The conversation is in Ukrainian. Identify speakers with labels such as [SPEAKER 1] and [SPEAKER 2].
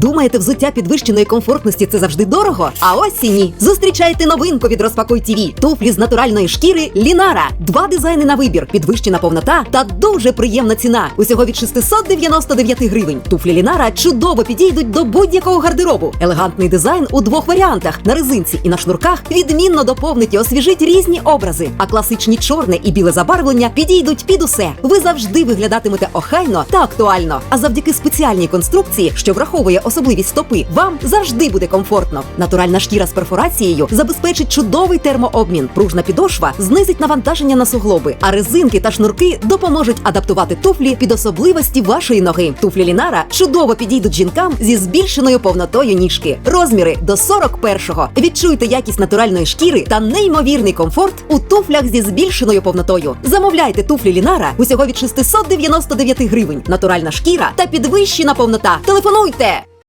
[SPEAKER 1] Думаєте, взуття підвищеної комфортності це завжди дорого? А ось і ні. Зустрічайте новинку від Розпакуй ТІВІ. Туфлі з натуральної шкіри Лінара. Два дизайни на вибір, підвищена повнота та дуже приємна ціна. Усього від 699 гривень. Туфлі Лінара чудово підійдуть до будь-якого гардеробу. Елегантний дизайн у двох варіантах на резинці і на шнурках відмінно доповнить і освіжить різні образи. А класичні чорне і біле забарвлення підійдуть під усе. Ви завжди виглядатимете охайно та актуально. А завдяки спеціальній конструкції, що враховує особливість стопи, вам завжди буде комфортно. Натуральна шкіра з перфорацією забезпечить чудовий термообмін. Пружна підошва знизить навантаження на суглоби, а резинки та шнурки допоможуть адаптувати туфлі під особливості вашої ноги. Туфлі Лінара чудово підійдуть жінкам зі збільшеною повнотою ніжки. Розміри до 41-го. Відчуйте якість натуральної шкіри та неймовірний комфорт у туфлях зі збільшеною повнотою. Замовляйте туфлі Лінара усього від 699 гривень. Натуральна шкіра та підвищена повнота. Телефонуйте!